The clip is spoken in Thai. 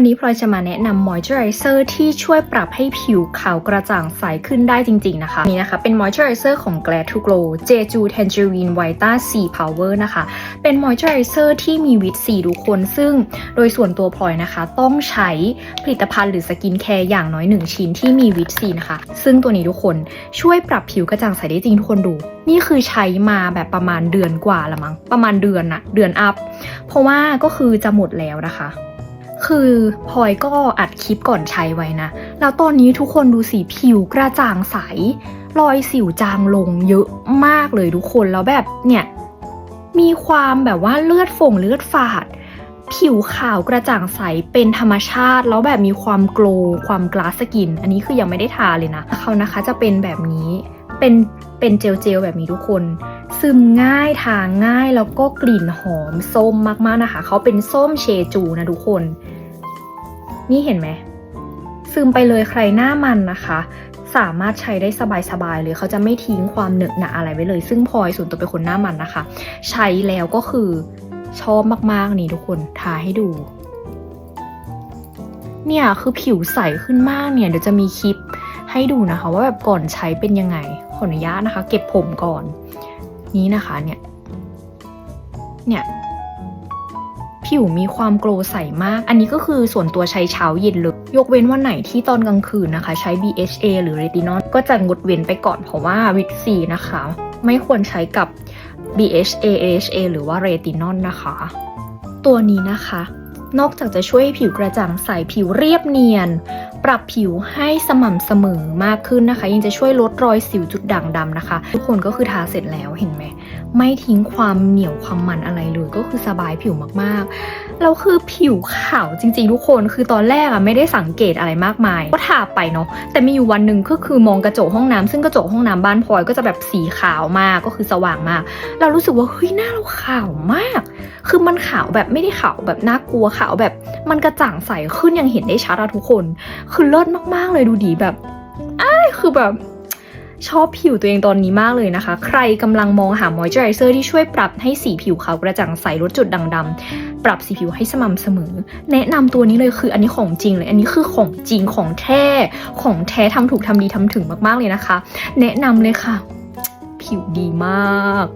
วันนี้พลอยจะมาแนะนำมอยเจอไรเซอร์ที่ช่วยปรับให้ผิวขาวกระจ่างใสขึ้นได้จริง ๆ นะคะ นี่นะคะเป็นมอยเจอไรเซอร์ของ Glad to Glow Jeju Tangerine Vita C Power นะคะ เป็นมอยเจอไรเซอร์ที่มีวิตซีทุกคน ซึ่งโดยส่วนตัวพลอยนะคะ ต้องใช้ผลิตภัณฑ์หรือสกินแคร์อย่างน้อย 1 ชิ้นที่มีวิตซีนะคะ ซึ่งตัวนี้ทุกคนช่วยปรับผิวกระจ่างใสได้จริงทุกคนดู นี่คือใช้มาแบบประมาณเดือนกว่าละมั้งประมาณเดือนอะเดือนอัพเพราะว่าก็คือจะหมดแล้วนะคะ คือพลอยก็อัดคลิปก่อนใช้ไว้นะ แล้วตอนนี้ทุกคนดูสีผิวกระจ่างใส รอยสิวจางลงเยอะมากเลยทุกคนแล้วแบบเนี่ย มีความแบบว่าเลือดฝงเลือดฝาด ผิวขาวกระจ่างใสเป็นธรรมชาติ แล้วแบบมีความโกลว์ความกลาสกิน อันนี้คือยังไม่ได้ทาเลยนะเขานะคะจะเป็นแบบนี้เป็นเป็นเจลเจลแบบนี้ทุกคน ซึมง่ายทาง่ายแล้วก็กลิ่นหอมส้มมากๆนะคะ เขาเป็นส้มเชจูนะทุกคน นี่เห็นไหม ซึมไปเลยใครหน้ามันนะคะ สามารถใช้ได้สบายๆเลยเขาจะไม่ทิ้งความเหนอะหนะอะไรไว้เลย ซึ่งพลอยส่วนตัวเป็นคนหน้ามันนะคะ ใช้แล้วก็คือชอบมากๆนี่ทุกคนทาให้ดู เนี่ยคือผิวใสขึ้นมากเนี่ยเดี๋ยวจะมีคลิปให้ดูนะคะ ว่าแบบก่อนใช้เป็นยังไงขออนุญาตนะคะ เก็บผมก่อน นี้นะคะเนี่ย เนี่ย ผิวมีความโกลใสมาก อันนี้ก็คือส่วนตัวใช้เช้าเย็นเลย ยกเว้นวันไหนที่ตอนกลางคืนนะคะ ใช้ BHA หรือ Retinol ก็จะงดเว้นไปก่อนเพราะว่าวิตซีนะคะ ไม่ควรใช้กับ BHA AHA หรือว่า Retinol นะคะ ตัวนี้นะคะ นอกจากจะช่วยให้ผิวกระจ่างใสผิวเรียบเนียน ปรับผิวให้สม่ำเสมอมากขึ้นนะคะ ยังจะช่วยลดรอยสิวจุดด่างดำนะคะ ทุกคนก็คือทาเสร็จแล้วเห็นไหม ไม่ทิ้งความเหนียวความมันอะไรเลยก็คือสบายผิวมากๆแล้วคือผิวขาวจริงๆ ทุกคนคือตอนแรกอะไม่ได้สังเกตอะไรมากมาย ก็ทาไปเนาะแต่มีอยู่วันหนึ่งก็คือมองกระจกห้องน้ำซึ่งกระจกห้องน้ำบ้านพลอยก็จะแบบสีขาวมากก็คือสว่างมาก เรารู้สึกว่าเฮ้ยหน้าเราขาวมาก คือมันขาวแบบไม่ได้ขาวแบบน่ากลัวขาวแบบมันกระจ่างใสขึ้นยังเห็นได้ชัดอะทุกคน คือเลิศมากๆเลยดูดีแบบอ้ายคือแบบชอบผิวตัวเองตอนนี้มากเลยนะคะ ใครกำลังมองหามอยเจอไรเซอร์ที่ช่วยปรับให้สีผิวขาวกระจ่างใสลดจุดด่างดำปรับสีผิวให้สม่ำเสมอ แนะนำตัวนี้เลยคืออันนี้ของจริงเลย อันนี้คือของจริงของแท้ ของแท้ทำถูกทำดีทำถึงมากๆเลยนะคะ แนะนำเลยค่ะ ผิวดีมาก